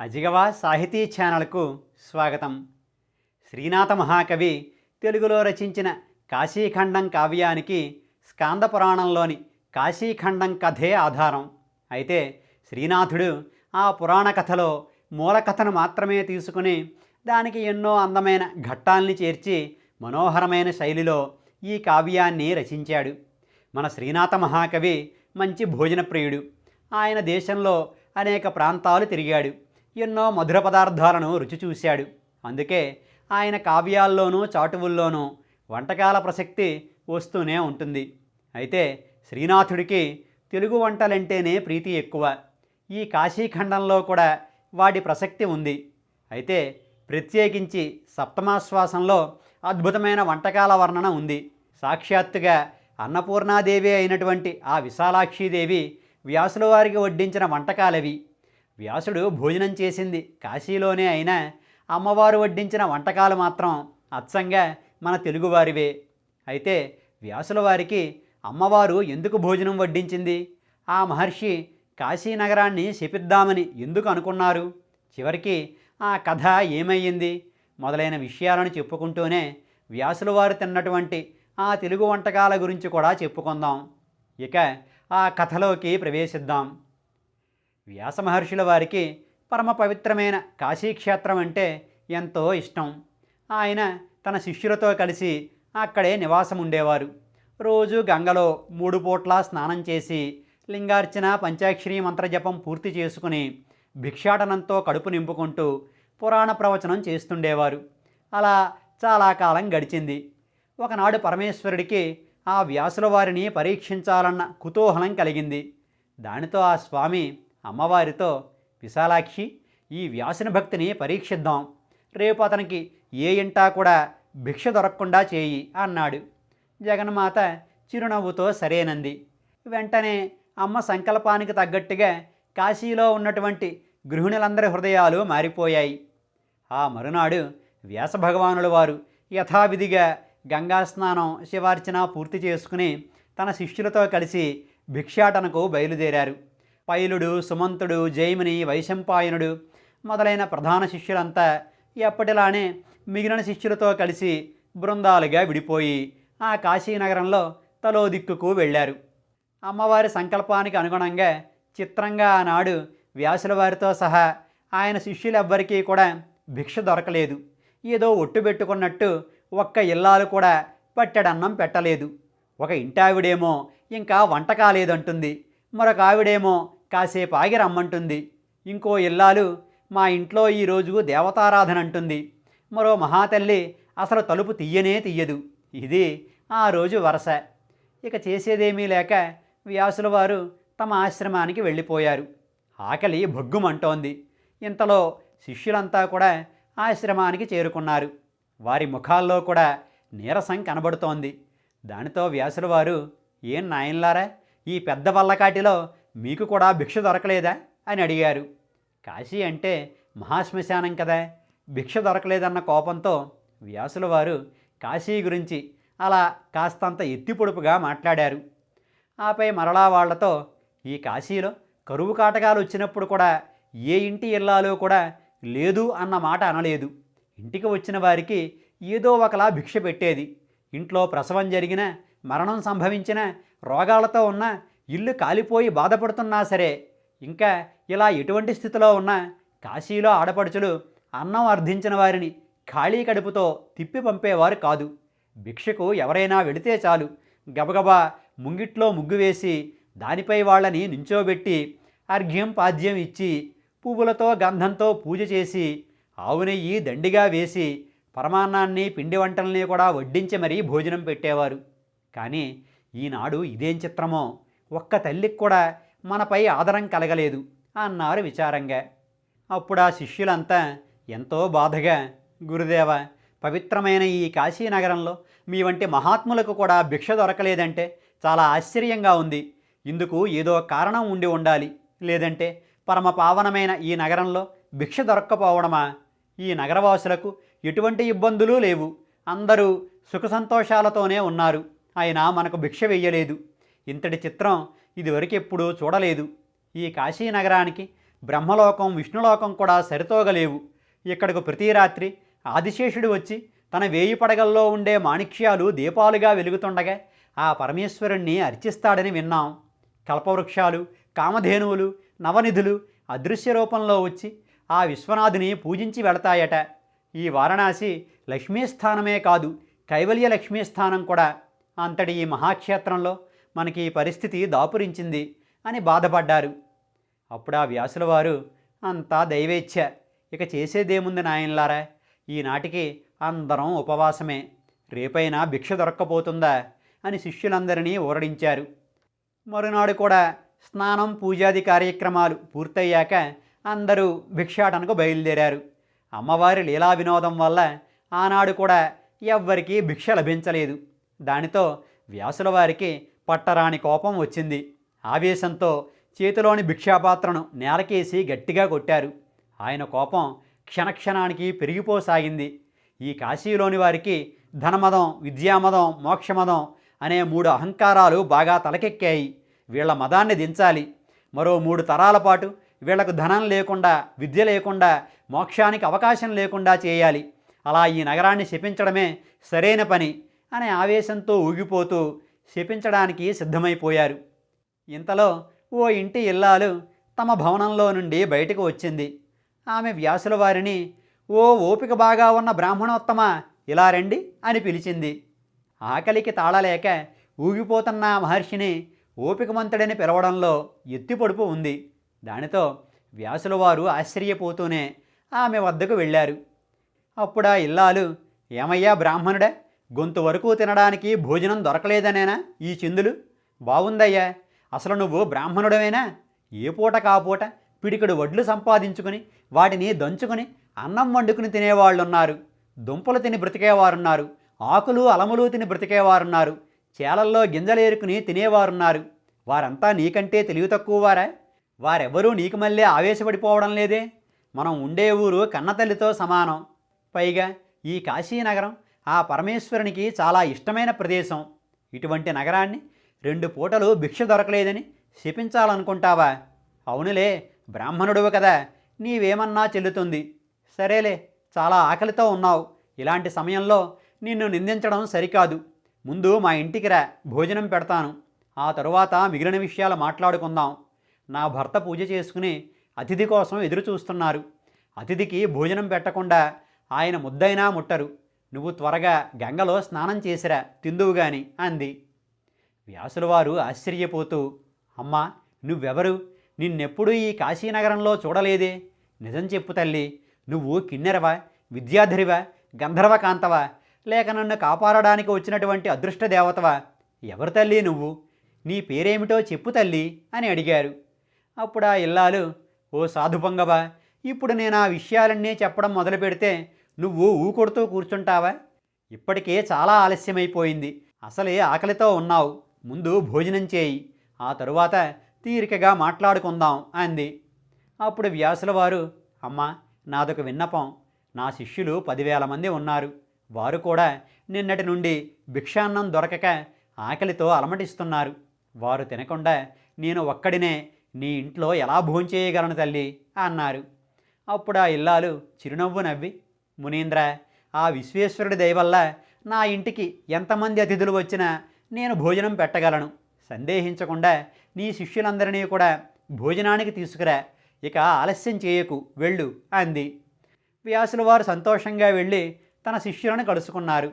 అజిగవా సాహితీ ఛానల్కు స్వాగతం. శ్రీనాథ మహాకవి తెలుగులో రచించిన కాశీఖండం కావ్యానికి స్కాంద పురాణంలోని కాశీఖండం కథే ఆధారం. అయితే శ్రీనాథుడు ఆ పురాణ కథలో మూల కథను మాత్రమే తీసుకుని దానికి ఎన్నో అందమైన ఘట్టాల్ని చేర్చి మనోహరమైన శైలిలో ఈ కావ్యాన్ని రచించాడు. మన శ్రీనాథ మహాకవి మంచి భోజన ప్రియుడు ఆయన దేశంలో అనేక ప్రాంతాలు తిరిగాడు. ఎన్నో మధుర పదార్థాలను రుచి చూశాడు. అందుకే ఆయన కావ్యాల్లోనూ చాటువుల్లోనూ వంటకాల ప్రసక్తి వస్తూనే ఉంటుంది. అయితే శ్రీనాథుడికి తెలుగు వంటలంటేనే ప్రీతి ఎక్కువ. ఈ కాశీఖండంలో కూడా వాటి ప్రసక్తి ఉంది. అయితే ప్రత్యేకించి సప్తమాశ్వాసంలో అద్భుతమైన వంటకాల వర్ణన ఉంది. సాక్షాత్తుగా అన్నపూర్ణాదేవి అయినటువంటి ఆ విశాలాక్షీదేవి వ్యాసుల వారికి వడ్డించిన వంటకాలవి. వ్యాసుడు భోజనం చేసింది. కాశీలోనే అయినా అమ్మవారు వడ్డించిన వంటకాలు మాత్రం అచ్చంగా మన తెలుగువారివే. అయితే వ్యాసుల వారికి అమ్మవారు ఎందుకు భోజనం వడ్డించింది? ఆ మహర్షి కాశీ నగరాన్ని శపిద్దామని ఎందుకు అనుకున్నారు? చివరికి ఆ కథ ఏమయ్యింది? మొదలైన విషయాలను చెప్పుకుంటూనే వ్యాసుల వారు తిన్నటువంటి ఆ తెలుగు వంటకాల గురించి కూడా చెప్పుకుందాం. ఇక ఆ కథలోకి ప్రవేశిద్దాం. వ్యాస మహర్షుల వారికి పరమ పవిత్రమైన కాశీక్షేత్రం అంటే ఎంతో ఇష్టం. ఆయన తన శిష్యులతో కలిసి అక్కడే నివాసం ఉండేవారు రోజు గంగలో మూడు పూట్ల స్నానం చేసి లింగార్చన పంచాక్షరి మంత్రజపం పూర్తి చేసుకుని భిక్షాటనంతో కడుపు నింపుకుంటూ పురాణ ప్రవచనం చేస్తుండేవారు. అలా చాలా కాలం గడిచింది. ఒకనాడు పరమేశ్వరుడికి ఆ వ్యాసుల వారిని పరీక్షించాలన్న కుతూహలం కలిగింది. దానితో ఆ స్వామి అమ్మవారితో విశాలాక్షి ఈ వ్యాసుని భక్తిని పరీక్షిద్దాం. రేపు అతనికి ఏ ఇంటా కూడా భిక్ష దొరకకుండా చేయి అన్నాడు. జగన్మాత చిరునవ్వుతో సరేనంది. వెంటనే అమ్మ సంకల్పానికి తగ్గట్టుగా కాశీలో ఉన్నటువంటి గృహిణులందరి హృదయాలు మారిపోయాయి. ఆ మరునాడు వ్యాస భగవానుల వారు యథావిధిగా గంగా స్నానం శివార్చన పూర్తి చేసుకుని తన శిష్యులతో కలిసి భిక్షాటనకు బయలుదేరారు. పైలుడు సుమంతుడు జైమిని వైశంపాయనుడు మొదలైన ప్రధాన శిష్యులంతా ఎప్పటిలానే మిగిలిన శిష్యులతో కలిసి బృందాలుగా విడిపోయి ఆ కాశీనగరంలో తలో దిక్కుకు వెళ్ళారు. అమ్మవారి సంకల్పానికి అనుగుణంగా చిత్రంగా ఆనాడు వ్యాసుల వారితో సహా ఆయన శిష్యులెవ్వరికీ కూడా భిక్ష దొరకలేదు. ఏదో ఒట్టు పెట్టుకున్నట్టు ఒక్క ఇల్లాలు కూడా పట్టెడన్నం పెట్టలేదు. ఒక ఇంటావిడేమో ఇంకా వంట కాలేదంటుంది. మరొక ఆవిడేమో కాసేపు ఆగి రమ్మంటుంది. ఇంకో ఇల్లాలు మా ఇంట్లో ఈరోజు దేవతారాధన అంటుంది. మరో మహాతల్లి అసలు తలుపు తీయనే తీయదు. ఇది ఆ రోజు వరస. ఇక చేసేదేమీ లేక వ్యాసుల వారు తమ ఆశ్రమానికి వెళ్ళిపోయారు. ఆకలి భగ్గుమంటోంది. ఇంతలో శిష్యులంతా కూడా ఆశ్రమానికి చేరుకున్నారు. వారి ముఖాల్లో కూడా నీరసం కనబడుతోంది. దానితో వ్యాసుల వారు ఏం నాయన్లారా? ఈ పెద్ద వల్లకాటిలో మీకు కూడా భిక్ష దొరకలేదా? అని అడిగారు. కాశీ అంటే మహాశ్మశానం కదా? భిక్ష దొరకలేదన్న కోపంతో వ్యాసుల వారు కాశీ గురించి అలా కాస్తంత ఎత్తిపొడుపుగా మాట్లాడారు. ఆపై మరలా వాళ్ళతో ఈ కాశీలో కరువు కాటకాలు వచ్చినప్పుడు కూడా ఏ ఇంటి ఇల్లాలో కూడా లేదు అన్న మాట అనలేదు. ఇంటికి వచ్చిన వారికి ఏదో ఒకలా భిక్ష పెట్టేది. ఇంట్లో ప్రసవం జరిగిన మరణం సంభవించిన రోగాలతో ఉన్న ఇల్లు కాలిపోయి బాధపడుతున్నా సరే ఇంకా ఇలా ఎటువంటి స్థితిలో ఉన్నా కాశీలో ఆడపడుచులు అన్నం అర్థించిన వారిని ఖాళీ కడుపుతో తిప్పి పంపేవారు కాదు. భిక్షకు ఎవరైనా వెళితే చాలు. గబగబా ముంగిట్లో ముగ్గు వేసి దానిపై వాళ్ళని నించోబెట్టి అర్ఘ్యం పాద్యం ఇచ్చి పువ్వులతో గంధంతో పూజ చేసి ఆవు నెయ్యి దండిగా వేసి పరమాన్నాన్ని పిండి వంటల్ని కూడా వడ్డించి మరీ భోజనం పెట్టేవారు. కానీ ఈనాడు ఇదేం చిత్రమో? ఒక్క తల్లికి కూడా మనపై ఆదరం కలగలేదు అన్నారు విచారంగా. అప్పుడు ఆ శిష్యులంతా ఎంతో బాధగా గురుదేవ పవిత్రమైన ఈ కాశీనగరంలో మీ వంటి మహాత్ములకు కూడా భిక్ష దొరకలేదంటే చాలా ఆశ్చర్యంగా ఉంది. ఇందుకు ఏదో కారణం ఉండి ఉండాలి. లేదంటే పరమ పావనమైన ఈ నగరంలో భిక్ష దొరక్కపోవడమా? ఈ నగరవాసులకు ఎటువంటి ఇబ్బందులు లేవు. అందరూ సుఖ సంతోషాలతోనే ఉన్నారు. అయినా మనకు భిక్ష వెయ్యలేదు ఇంతటి చిత్రం ఇదివరకెప్పుడూ చూడలేదు. ఈ కాశీ నగరానికి బ్రహ్మలోకం విష్ణులోకం కూడా సరితోగలేవు. ఇక్కడకు ప్రతి రాత్రి ఆదిశేషుడు వచ్చి తన వేయి పడగల్లో ఉండే మాణిక్యాలు దీపాలుగా వెలుగుతుండగా ఆ పరమేశ్వరుణ్ణి అర్చిస్తాడని విన్నాం. కల్పవృక్షాలు కామధేనువులు నవనిధులు అదృశ్య రూపంలో వచ్చి ఆ విశ్వనాథుని పూజించి వెళతాయట. ఈ వారణాసి లక్ష్మీస్థానమే కాదు కైవల్య లక్ష్మీస్థానం కూడా. అంతటి ఈ మహాక్షేత్రంలో మనకి ఈ పరిస్థితి దాపురించింది అని బాధపడ్డారు. అప్పుడు ఆ వ్యాసుల వారు అంతా దైవేచ్ఛ. ఇక చేసేదేముంది నాయనలారా? ఈనాటికి అందరం ఉపవాసమే. రేపైనా భిక్ష దొరక్కపోతుందా? అని శిష్యులందరినీ ఊరడించారు. మరునాడు కూడా స్నానం పూజాది కార్యక్రమాలు పూర్తయ్యాక అందరూ భిక్షాటనకు బయలుదేరారు. అమ్మవారి లీలా వినోదం వల్ల ఆనాడు కూడా ఎవ్వరికీ భిక్ష లభించలేదు. దానితో వ్యాసుల వారికి పట్టరాని కోపం వచ్చింది. ఆవేశంతో చేతిలోని భిక్షాపాత్రను నేలకేసి గట్టిగా కొట్టారు. ఆయన కోపం క్షణక్షణానికి పెరిగిపోసాగింది. ఈ కాశీలోని వారికి ధనమదం విద్యామదం మోక్షమదం అనే మూడు అహంకారాలు బాగా తలకెక్కాయి. వీళ్ళ మదాన్ని దించాలి. మరో మూడు తరాల పాటు వీళ్ళకు ధనం లేకుండా విద్య లేకుండా మోక్షానికి అవకాశం లేకుండా చేయాలి. అలా ఈ నగరాన్ని శపించడమే సరైన పని అనే ఆవేశంతో ఊగిపోతూ శపించడానికి సిద్ధమైపోయారు. ఇంతలో ఓ ఇంటి ఇల్లాలు తమ భవనంలో నుండి బయటకు వచ్చింది. ఆమె వ్యాసుల వారిని ఓ ఓపిక బాగా ఉన్న బ్రాహ్మణోత్తమ ఇలా రండి అని పిలిచింది. ఆకలికి తాళలేక ఊగిపోతున్న మహర్షిని ఓపికమంతుడని పిలవడంలో ఎత్తిపొడుపు ఉంది. దానితో వ్యాసుల వారు ఆశ్చర్యపోతూనే ఆమె వద్దకు వెళ్ళారు. అప్పుడా ఇల్లాలు ఏమయ్యా బ్రాహ్మణుడే? గొంతు వరకు తినడానికి భోజనం దొరకలేదనేనా ఈ చిందులు? బాగుందయ్యా అసలు నువ్వు బ్రాహ్మణుడమేనా ఏ పూట కాపూట పిడికడు వడ్లు సంపాదించుకుని వాటిని దంచుకుని అన్నం వండుకుని తినేవాళ్ళున్నారు. దుంపలు తిని బ్రతికేవారున్నారు. ఆకులు అలములు తిని బ్రతికేవారున్నారు. చేలల్లో గింజలేరుకుని తినేవారున్నారు. వారంతా నీకంటే తెలివి తక్కువ వారా వారెవరూ నీకు మళ్ళీ ఆవేశపడిపోవడం లేదే? మనం ఉండే ఊరు కన్నతల్లితో సమానం. పైగా ఈ కాశీనగరం ఆ పరమేశ్వరునికి చాలా ఇష్టమైన ప్రదేశం. ఇటువంటి నగరాన్ని రెండు పూటలు భిక్ష దొరకలేదని శపించాలనుకుంటావా? అవునులే బ్రాహ్మణుడువు కదా నీవేమన్నా చెల్లుతుంది. సరేలే చాలా ఆకలితో ఉన్నావు. ఇలాంటి సమయంలో నిన్ను నిందించడం సరికాదు. ముందు మా ఇంటికి రా భోజనం పెడతాను. ఆ తరువాత మిగిలిన విషయాలు మాట్లాడుకుందాం. నా భర్త పూజ చేసుకుని అతిథి కోసం ఎదురు చూస్తున్నారు అతిథికి భోజనం పెట్టకుండా ఆయన ముద్దైనా ముట్టరు. నువ్వు త్వరగా గంగలో స్నానం చేసిరా తిందువు గాని అంది. వ్యాసులవారు ఆశ్చర్యపోతూ అమ్మా నువ్వెవరు? నిన్నెప్పుడూ ఈ కాశీనగరంలో చూడలేదే. నిజం చెప్పు తల్లి నువ్వు కిన్నెరవా విద్యాధరివా గంధర్వ కాంతవా లేక నన్ను కాపాడడానికి వచ్చినటువంటి అదృష్ట దేవతవా ఎవరు తల్లి నువ్వు? నీ పేరేమిటో చెప్పు తల్లి అని అడిగారు. అప్పుడు ఆ ఇల్లాలు ఓ సాధుపొంగవా ఇప్పుడు నేను ఆ విషయాలన్నీ చెప్పడం మొదలు పెడితే నువ్వు ఊకొడుతూ కూర్చుంటావా? ఇప్పటికే చాలా ఆలస్యమైపోయింది. అసలే ఆకలితో ఉన్నావు. ముందు భోజనం చేయి. ఆ తరువాత తీరికగా మాట్లాడుకుందాం అంది. అప్పుడు వ్యాసుల వారు అమ్మా నాదొక విన్నపం. నా శిష్యులు పదివేల మంది ఉన్నారు. వారు కూడా నిన్నటి నుండి భిక్షాన్నం దొరకక ఆకలితో అలమటిస్తున్నారు. వారు తినకుండా నేను ఒక్కడినే నీ ఇంట్లో ఎలా భోంచేయగలను తల్లి అన్నారు. అప్పుడు ఆ ఇల్లాలు చిరునవ్వు నవ్వి మునీంద్ర ఆ విశ్వేశ్వరుడి దయవల్ల నా ఇంటికి ఎంతమంది అతిథులు వచ్చినా నేను భోజనం పెట్టగలను. సందేహించకుండా నీ శిష్యులందరినీ కూడా భోజనానికి తీసుకురా. ఇక ఆలస్యం చేయకు వెళ్ళు అంది. వ్యాసుల వారు సంతోషంగా వెళ్ళి తన శిష్యులను కలుసుకున్నారు.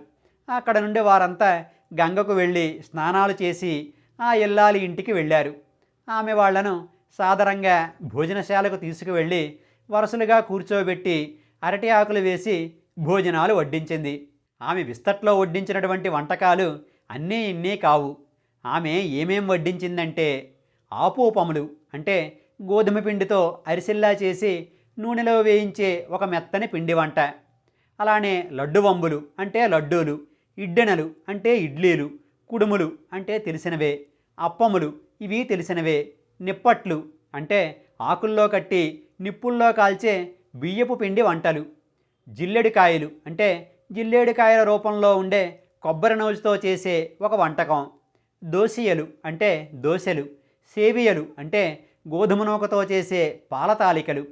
అక్కడ నుండి వారంతా గంగకు వెళ్ళి స్నానాలు చేసి ఆ ఇల్లాలి ఇంటికి వెళ్ళారు. ఆమె వాళ్ళను సాదరంగా భోజనశాలకు తీసుకువెళ్ళి వరుసలుగా కూర్చోబెట్టి అరటి ఆకులు వేసి భోజనాలు వడ్డించింది. ఆమె విస్తట్లో వడ్డించినటువంటి వంటకాలు అన్నీ ఇన్నీ కావు. ఆమె ఏమేం వడ్డించిందంటే ఆపోపములు అంటే గోధుమ పిండితో అరిసెల్లా చేసి నూనెలో వేయించే ఒక మెత్తని పిండి వంట. అలానే లడ్డు వంబులు అంటే లడ్డూలు ఇడ్డెనలు అంటే ఇడ్లీలు కుడుములు అంటే తెలిసినవే అప్పములు ఇవి తెలిసినవే నిప్పట్లు అంటే ఆకుల్లో కట్టి నిప్పుల్లో కాల్చే బియ్యపు పిండి వంటలు జిల్లెడికాయలు అంటే జిల్లేడికాయల రూపంలో ఉండే కొబ్బరి నూజుతో చేసే ఒక వంటకం. దోసియలు అంటే దోశలు సేవియలు అంటే గోధుమ నూకతో చేసే పాల తాలికలు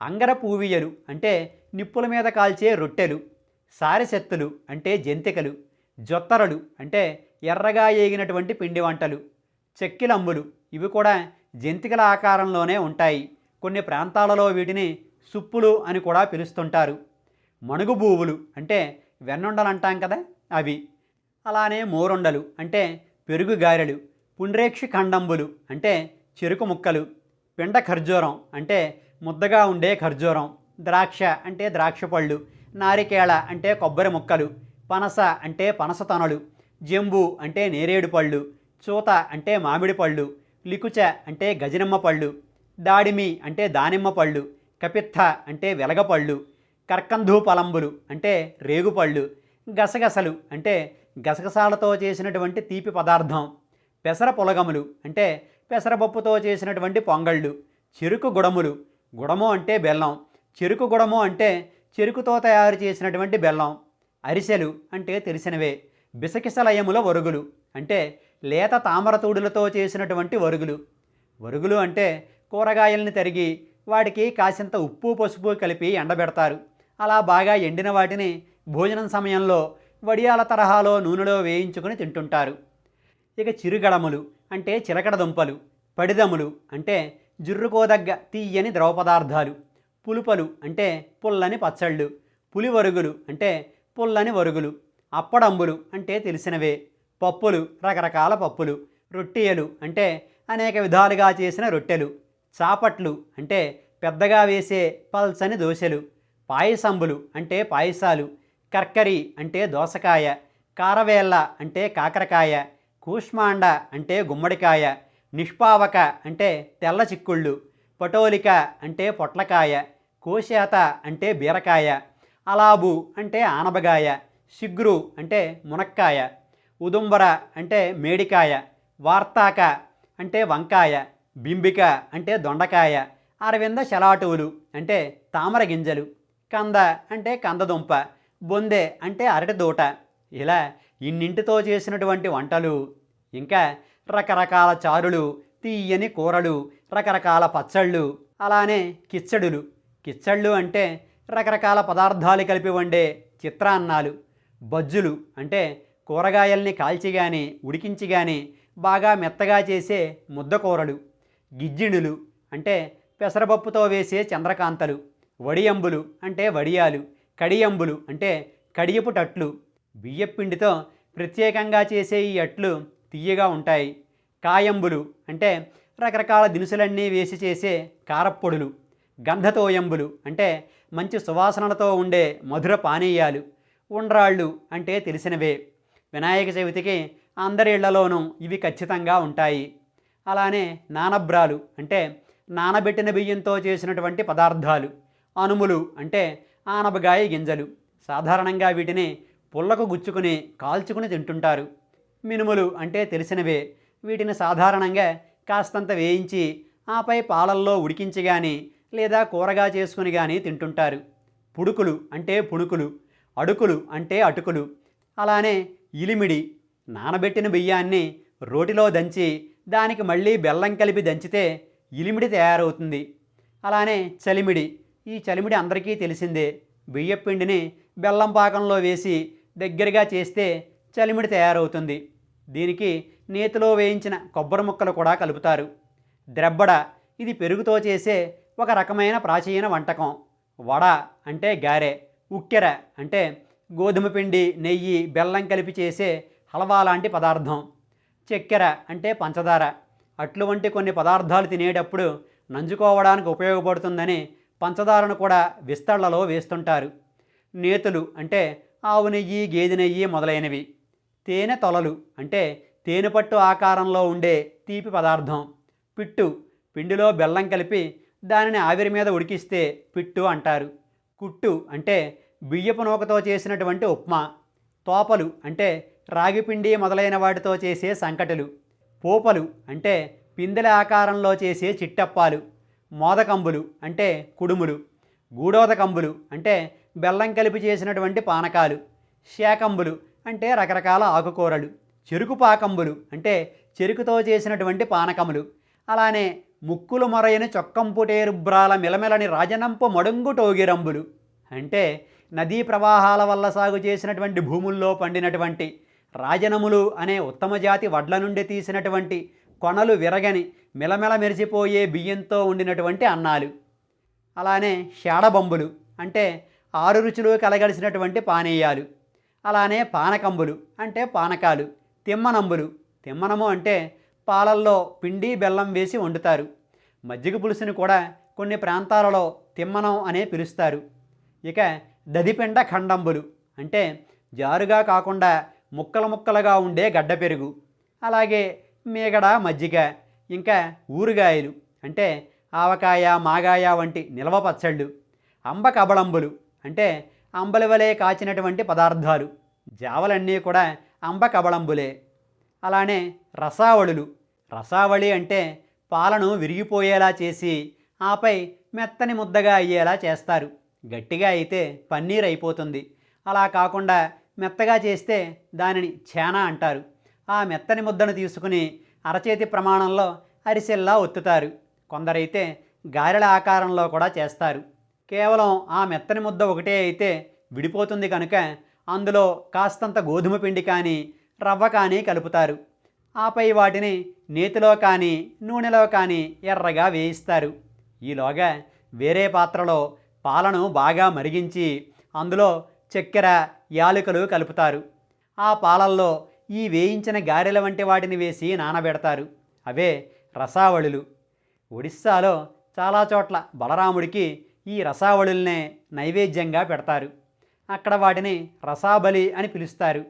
అంగర పూవియలు అంటే నిప్పుల మీద కాల్చే రొట్టెలు సారెసెత్తులు అంటే జంతికలు జొత్తరలు అంటే ఎర్రగా ఏగినటువంటి పిండి వంటలు చెక్కిలంబులు ఇవి కూడా జంతికల ఆకారంలోనే ఉంటాయి. కొన్ని ప్రాంతాలలో వీటిని సుప్పులు అని కూడా పిలుస్తుంటారు. మణుగు భూవులు అంటే వెన్నుండలు అంటాం కదా అవి. అలానే మోరుండలు అంటే పెరుగు గారెలు పుండ్రేక్షి ఖండంబులు అంటే చెరుకు ముక్కలు పిండ ఖర్జూరం అంటే ముద్దగా ఉండే ఖర్జూరం ద్రాక్ష అంటే ద్రాక్ష పళ్ళు నారికేళ అంటే కొబ్బరి ముక్కలు పనస అంటే పనస తొనలు జంబు అంటే నేరేడు పళ్ళు చూత అంటే మామిడి పళ్ళు లికుచ అంటే గజనిమ్మ పళ్ళు దాడిమి అంటే దానిమ్మ పళ్ళు కపిత్త అంటే వెలగపళ్ళు కర్కంధూ పలంబులు అంటే రేగుపళ్ళు గసగసలు అంటే గసగసాలతో చేసినటువంటి తీపి పదార్థం పెసర పొలగములు అంటే పెసరపప్పుతో చేసినటువంటి పొంగళ్ళు చెరుకు గుడములు గుడము అంటే బెల్లం చెరుకు గుడము అంటే చెరుకుతో తయారు చేసినటువంటి బెల్లం అరిసెలు అంటే తెలిసినవే బిసకిసలయముల వరుగులు అంటే లేత తామరతూడులతో చేసినటువంటి వరుగులు వరుగులు అంటే కూరగాయల్ని తరిగి వాటికి కాసింత ఉప్పు పసుపు కలిపి ఎండబెడతారు. అలా బాగా ఎండిన వాటిని భోజనం సమయంలో వడియాల తరహాలో నూనెలో వేయించుకుని తింటుంటారు. ఇక చిరుగడములు అంటే చిలకడ దుంపలు పడిదములు అంటే జుర్రుకోదగ్గ తీయని ద్రవ పదార్థాలు పులుపలు అంటే పుల్లని పచ్చళ్ళు పులివరుగులు అంటే పుల్లని వరుగులు అప్పడంబులు అంటే తెలిసినవే పప్పులు రకరకాల పప్పులు రొట్టెలు అంటే అనేక విధాలుగా చేసిన రొట్టెలు. చాపట్లు అంటే పెద్దగా వేసే పల్సని దోశలు పాయసంబులు అంటే పాయసాలు కర్కరి అంటే దోసకాయ కారవేళ్ళ అంటే కాకరకాయ కూష్మాండ అంటే గుమ్మడికాయ నిష్పావక అంటే తెల్ల చిక్కుళ్ళు పటోలిక అంటే పొట్లకాయ కోశాత అంటే బీరకాయ అలాబు అంటే ఆనబగాయ సిగ్రు అంటే మునక్కాయ ఉదుంబర అంటే మేడికాయ వార్తాక అంటే వంకాయ బింబిక అంటే దొండకాయ అరవింద శలాటువులు అంటే తామర గింజలు కంద అంటే కందదుంప బొందె అంటే అరటి దూట ఇలా ఇన్నింటితో చేసినటువంటి వంటలు? ఇంకా రకరకాల చారులు తీయని కూరలు రకరకాల పచ్చళ్ళు అలానే కిచ్చడులు. కిచ్చళ్ళు అంటే రకరకాల పదార్థాలు కలిపి వండే చిత్రాన్నాలు. బజ్జులు అంటే కూరగాయల్ని కాల్చి కానీ ఉడికించి కానీ బాగా మెత్తగా చేసే ముద్దకూరలు. గిజ్జిణులు అంటే పెసరపప్పుతో వేసే చంద్రకాంతలు వడియంబులు అంటే వడియాలు కడియంబులు అంటే కడియపు టట్లు. బియ్యపిండితో ప్రత్యేకంగా చేసే ఈ అట్లు తీయగా ఉంటాయి. కాయంబులు అంటే రకరకాల దినుసులన్నీ వేసి చేసే కారప్పొడులు. గంధతోయంబులు అంటే మంచి సువాసనలతో ఉండే మధుర పానీయాలు. ఉండ్రాళ్ళు అంటే తెలిసినవే. వినాయక చవితికి అందరి ఇళ్ళలోనూ ఇవి ఖచ్చితంగా ఉంటాయి. అలానే నానబ్రాలు అంటే నానబెట్టిన బియ్యంతో చేసినటువంటి పదార్థాలు అనుములు అంటే ఆనబగాయ గింజలు. సాధారణంగా వీటిని పుల్లకు గుచ్చుకుని కాల్చుకుని తింటుంటారు. మినుములు అంటే తెలిసినవే. వీటిని సాధారణంగా కాస్తంత వేయించి ఆపై పాలల్లో ఉడికించి కానీ లేదా కూరగా చేసుకుని కానీ తింటుంటారు. పుడుకులు అంటే పుణుకులు అడుకులు అంటే అటుకులు. అలానే ఇలిమిడి నానబెట్టిన బియ్యాన్ని రోటిలో దంచి దానికి మళ్ళీ బెల్లం కలిపి దంచితే ఇలిమిడి తయారవుతుంది. అలానే చలిమిడి. ఈ చలిమిడి అందరికీ తెలిసిందే. బియ్యపిండిని బెల్లం పాకంలో వేసి దగ్గరగా చేస్తే చలిమిడి తయారవుతుంది. దీనికి నేతిలో వేయించిన కొబ్బరి ముక్కలు కూడా కలుపుతారు. ద్రెబ్బడ ఇది పెరుగుతో చేసే ఒక రకమైన ప్రాచీన వంటకం. వడ అంటే గారె. ఉక్కెర అంటే గోధుమ పిండి నెయ్యి బెల్లం కలిపి చేసే హల్వా లాంటి పదార్థం. చక్కెర అంటే పంచదార. అట్లు వంటి కొన్ని పదార్థాలు తినేటప్పుడు నంజుకోవడానికి ఉపయోగపడుతుందని పంచదారను కూడా విస్తళ్ళలో వేస్తుంటారు. నేతులు అంటే ఆవు నెయ్యి గేదె నెయ్యి మొదలైనవి. తేనె తొలలు అంటే తేనెపట్టు ఆకారంలో ఉండే తీపి పదార్థం. పిట్టు పిండిలో బెల్లం కలిపి దానిని ఆవిరి మీద ఉడికిస్తే పిట్టు అంటారు. కుట్టు అంటే బియ్యపు నూకతో చేసినటువంటి ఉప్మా. తోపలు అంటే రాగిపిండి మొదలైన వాటితో చేసే సంకటలు. పోపలు అంటే పిందెల ఆకారంలో చేసే చిట్టప్పాలు. మోదకంబులు అంటే కుడుములు. గూడోదకంబులు అంటే బెల్లం కలిపి చేసినటువంటి పానకాలు. శాకంబులు అంటే రకరకాల ఆకుకూరలు. చెరుకు పాకంబులు అంటే చెరుకుతో చేసినటువంటి పానకములు. అలానే ముక్కులు మొరయని చొక్కంపుటేరుబ్రాల మిలమిలని రాజనంపు మడుంగు టోగిరంబులు. అంటే నదీ ప్రవాహాల వల్ల సాగు చేసినటువంటి భూముల్లో పండినటువంటి రాజనములు అనే ఉత్తమ జాతి వడ్ల నుండి తీసినటువంటి కొనలు విరగని మిలమిల మెరిసిపోయే బియ్యంతో ఉండినటువంటి అన్నాలు. అలానే షాడబంబులు అంటే ఆరు రుచులు కలగలిసినటువంటి పానీయాలు. అలానే పానకంబులు అంటే పానకాలు. తిమ్మనంబులు తిమ్మనము అంటే పాలల్లో పిండి బెల్లం వేసి వండుతారు. మజ్జిగ పులుసుని కూడా కొన్ని ప్రాంతాలలో తిమ్మనం అనే పిలుస్తారు. ఇక దదిపిండ ఖండంబులు అంటే జారుగా కాకుండా ముక్కలు ముక్కలుగా ఉండే గడ్డ పెరుగు అలాగే మీగడ మజ్జిగ ఇంకా ఊరుగాయలు అంటే ఆవకాయ మాగాయ వంటి నిల్వ పచ్చళ్ళు అంబ కబళంబులు అంటే అంబలి వలె కాచినటువంటి పదార్థాలు. జావలన్నీ కూడా అంబ కబళంబులే. అలానే రసావళులు. రసావళి అంటే పాలను విరిగిపోయేలా చేసి ఆపై మెత్తని ముద్దగా అయ్యేలా చేస్తారు. గట్టిగా అయితే పన్నీర్ అయిపోతుంది. అలా కాకుండా మెత్తగా చేస్తే దానిని చేనా అంటారు. ఆ మెత్తని ముద్దను తీసుకుని అరచేతి ప్రమాణంలో అరిసెల్లా ఒత్తుతారు. కొందరైతే గారెల ఆకారంలో కూడా చేస్తారు. కేవలం ఆ మెత్తని ముద్ద ఒకటే అయితే విడిపోతుంది కనుక అందులో కాస్తంత గోధుమ పిండి కానీ రవ్వ కానీ కలుపుతారు. ఆపై వాటిని నేతిలో కానీ నూనెలో కానీ ఎర్రగా వేయిస్తారు. ఈలోగా వేరే పాత్రలో పాలను బాగా మరిగించి అందులో చక్కెర యాలకులు కలుపుతారు. ఆ పాలల్లో ఈ వేయించిన గారెల వంటి వాటిని వేసి నానబెడతారు. అవే రసావళులు. ఒడిస్సాలో చాలా చోట్ల బలరాముడికి ఈ రసావళుల్నే నైవేద్యంగా పెడతారు. అక్కడ వాటిని రసాబలి అని పిలుస్తారు.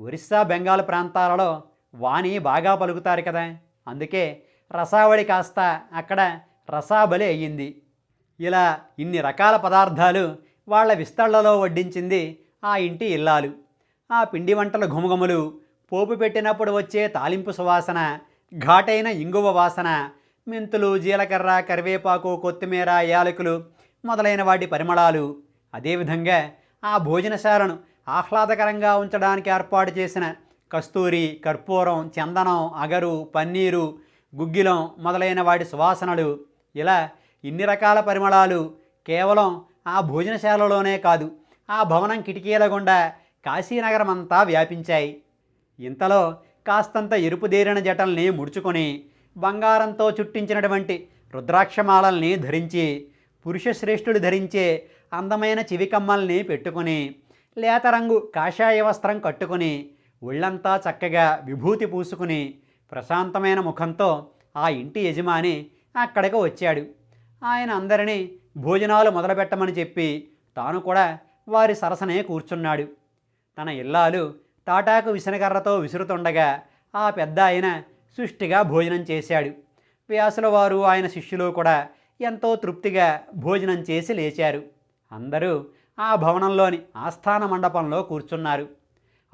ఒరిస్సా బెంగాల్ ప్రాంతాలలో వాణి బాగా పలుకుతారు కదా. అందుకే రసావళి కాస్త అక్కడ రసాబలి అయ్యింది. ఇలా ఇన్ని రకాల పదార్థాలు వాళ్ళ విస్తళ్ళలో వడ్డించింది ఆ ఇంటి ఇల్లాలు. ఆ పిండి వంటల ఘుమఘుమలు పోపు పెట్టినప్పుడు వచ్చే తాలింపు సువాసన ఘాటైన ఇంగువ వాసన మెంతులు జీలకర్ర కరివేపాకు కొత్తిమీర యాలకులు మొదలైన వాటి పరిమళాలు. అదేవిధంగా ఆ భోజనశాలను ఆహ్లాదకరంగా ఉంచడానికి ఏర్పాటు చేసిన కస్తూరి కర్పూరం చందనం అగరు పన్నీరు గుగ్గిలం మొదలైన వాటి సువాసనలు. ఇలా ఇన్ని రకాల పరిమళాలు కేవలం ఆ భోజనశాలలోనే కాదు ఆ భవనం కిటికీల గుండా కాశీనగరం అంతా వ్యాపించాయి. ఇంతలో కాస్తంత ఎరుపుదేరిన జటల్ని ముడుచుకొని బంగారంతో చుట్టించినటువంటి రుద్రాక్షమాలల్ని ధరించి పురుషశ్రేష్ఠుడు ధరించే అందమైన చివికమ్మల్ని పెట్టుకుని లేత రంగు కాషాయ వస్త్రం కట్టుకుని ఒళ్ళంతా చక్కగా విభూతి పూసుకుని ప్రశాంతమైన ముఖంతో ఆ ఇంటి యజమాని అక్కడికి వచ్చాడు. ఆయన అందరినీ భోజనాలు మొదలుపెట్టమని చెప్పి తాను కూడా వారి సరసనే కూర్చున్నాడు. తన ఇల్లాలు తాటాకు విసనకర్రతో విసురుతుండగా ఆ పెద్ద ఆయన సుష్టిగా భోజనం చేశాడు. వ్యాసుల వారు ఆయన శిష్యులు కూడా ఎంతో తృప్తిగా భోజనం చేసి లేచారు. అందరూ ఆ భవనంలోని ఆస్థాన మండపంలో కూర్చున్నారు.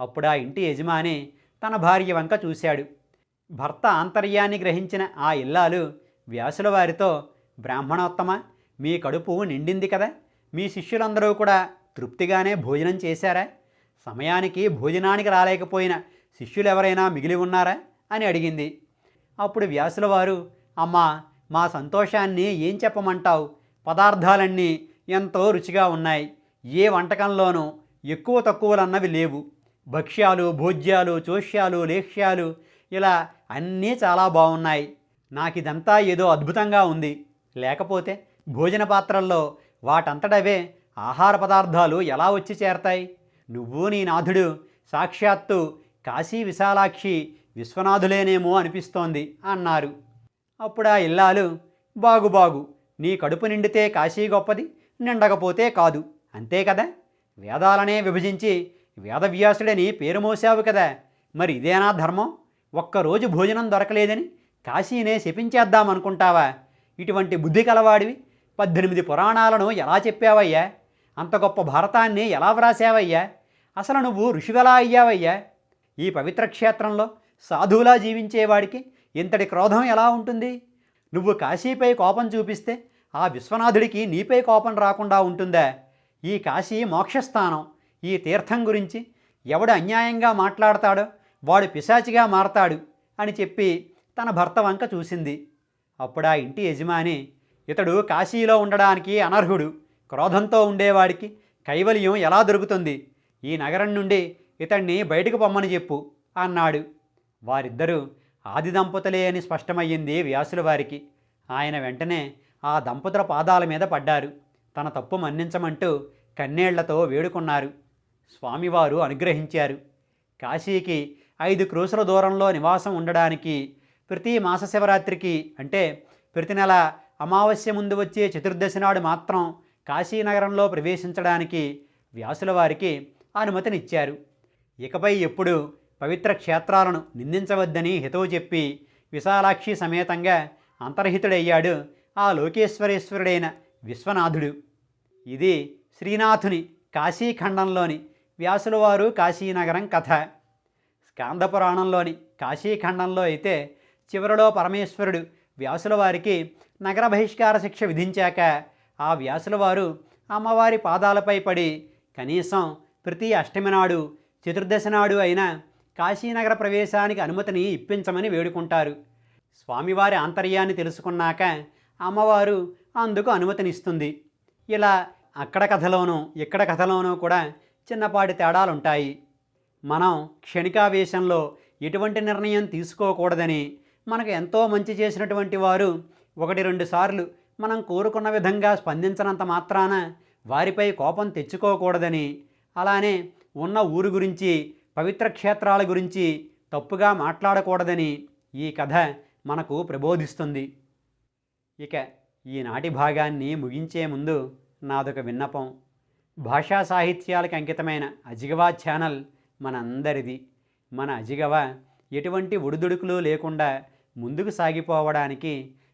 అప్పుడు ఆ ఇంటి యజమాని తన భార్య వంక చూశాడు. భర్త ఆంతర్యాన్ని గ్రహించిన ఆ ఇల్లాలు వ్యాసుల వారితో బ్రాహ్మణోత్తమ మీ కడుపు నిండింది కదా? మీ శిష్యులందరూ కూడా తృప్తిగానే భోజనం చేశారా? సమయానికి భోజనానికి రాలేకపోయిన శిష్యులు ఎవరైనా మిగిలి ఉన్నారా? అని అడిగింది. అప్పుడు వ్యాసుల వారు అమ్మా మా సంతోషాన్ని ఏం చెప్పమంటావు? పదార్థాలన్నీ ఎంతో రుచిగా ఉన్నాయి. ఏ వంటకంలోనూ ఎక్కువ తక్కువలన్నవి లేవు. భక్ష్యాలు భోజ్యాలు చోష్యాలు లేక్ష్యాలు ఇలా అన్నీ చాలా బాగున్నాయి. నాకు ఇదంతా ఏదో అద్భుతంగా ఉంది. లేకపోతే భోజన పాత్రల్లో వాటంతటవే ఆహార పదార్థాలు ఎలా వచ్చి చేరతాయి? నువ్వు నీ నాథుడు సాక్షాత్తు కాశీ విశాలాక్షి విశ్వనాథులేనేమో అనిపిస్తోంది అన్నారు. అప్పుడు ఆ ఇల్లాలు బాగు బాగు నీ కడుపు నిండితే కాశీ గొప్పది నిండకపోతే కాదు. అంతే కదా? వేదాలనే విభజించి వేదవ్యాసుడని పేరు మోసావు కదా. మరి ఇదేనా ధర్మం? ఒక్కరోజు భోజనం దొరకలేదని కాశీనే శపించేద్దామనుకుంటావా? ఇటువంటి బుద్ధి కలవాడివి. పద్దెనిమిది పురాణాలను ఎలా చెప్పావయ్యా? అంత గొప్ప భారతాన్ని ఎలా వ్రాసావయ్యా? అసలు నువ్వు ఋషివెలా అయ్యావయ్యా? ఈ పవిత్ర క్షేత్రంలో సాధువులా జీవించేవాడికి ఇంతటి క్రోధం ఎలా ఉంటుంది? నువ్వు కాశీపై కోపం చూపిస్తే ఆ విశ్వనాథుడికి నీపై కోపం రాకుండా ఉంటుందా? ఈ కాశీ మోక్షస్థానం ఈ తీర్థం గురించి ఎవడు అన్యాయంగా మాట్లాడతాడో వాడు పిశాచిగా మారతాడు అని చెప్పి తన భర్త వంక చూసింది. అప్పుడు ఆ ఇంటి యజమాని ఇతడు కాశీలో ఉండడానికి అనర్హుడు. క్రోధంతో ఉండేవాడికి కైవల్యం ఎలా దొరుకుతుంది? ఈ నగరం నుండి ఇతన్ని బయటకు పొమ్మని చెప్పు అన్నాడు. వారిద్దరూ ఆది దంపతులే అని స్పష్టమయ్యింది వ్యాసుల వారికి. ఆయన వెంటనే ఆ దంపతుల పాదాల మీద పడ్డారు. తన తప్పు మన్నించమంటూ కన్నేళ్ళతో వేడుకున్నారు. స్వామివారు అనుగ్రహించారు. కాశీకి ఐదు క్రూసుల దూరంలో నివాసం ఉండడానికి ప్రతి మాస శివరాత్రికి అంటే ప్రతి నెల అమావాస్య ముందు వచ్చే చతుర్దశి నాడు మాత్రం కాశీనగరంలో ప్రవేశించడానికి వ్యాసుల వారికి అనుమతినిచ్చారు. ఇకపై ఎప్పుడు పవిత్ర క్షేత్రాలను నిందించవద్దని హితవు చెప్పి విశాలాక్షి సమేతంగా అంతర్హితుడయ్యాడు ఆ లోకేశ్వరేశ్వరుడైన విశ్వనాథుడు. ఇది శ్రీనాథుని కాశీఖండంలోని వ్యాసులవారు కాశీనగరం కథ. స్కాందపురాణంలోని కాశీఖండంలో అయితే చివరిలో పరమేశ్వరుడు వ్యాసుల వారికి నగర బహిష్కార శిక్ష విధించాక ఆ వ్యాసుల వారు అమ్మవారి పాదాలపై పడి కనీసం ప్రతి అష్టమి నాడు చతుర్దశి నాడు అయిన కాశీనగర ప్రవేశానికి అనుమతిని ఇప్పించమని వేడుకుంటారు. స్వామివారి ఆంతర్యాన్ని తెలుసుకున్నాక అమ్మవారు అందుకు అనుమతినిస్తుంది. ఇలా అక్కడ కథలోనూ ఇక్కడ కథలోనూ కూడా చిన్నపాటి తేడాలుంటాయి. మనం క్షణికావేశంలో ఎటువంటి నిర్ణయం తీసుకోకూడదని మనకు ఎంతో మంచి చేసినటువంటి వారు ఒకటి రెండు సార్లు మనం కోరుకున్న విధంగా స్పందించనంత మాత్రాన వారిపై కోపం తెచ్చుకోకూడదని అలానే ఉన్న ఊరు గురించి పవిత్ర క్షేత్రాల గురించి తప్పుగా మాట్లాడకూడదని ఈ కథ మనకు ప్రబోధిస్తుంది. ఇక ఈనాటి భాగాన్ని ముగించే ముందు నాదొక విన్నపం. భాషా సాహిత్యాలకు అంకితమైన అజిగవా ఛానల్ మనందరిది. మన అజిగవ ఎటువంటి ఒడిదుడుకులు లేకుండా ముందుకు సాగిపోవడానికి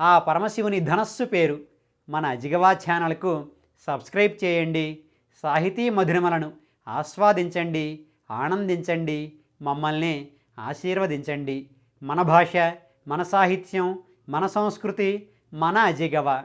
ఆ పరమశివుని ధనస్సు పేరు మన అజిగవా ఛానల్కు సబ్స్క్రైబ్ చేయండి. సాహితీ మధురిమలను ఆస్వాదించండి ఆనందించండి మమ్మల్ని ఆశీర్వదించండి. మన భాష మన సాహిత్యం మన సంస్కృతి మన అజిగవ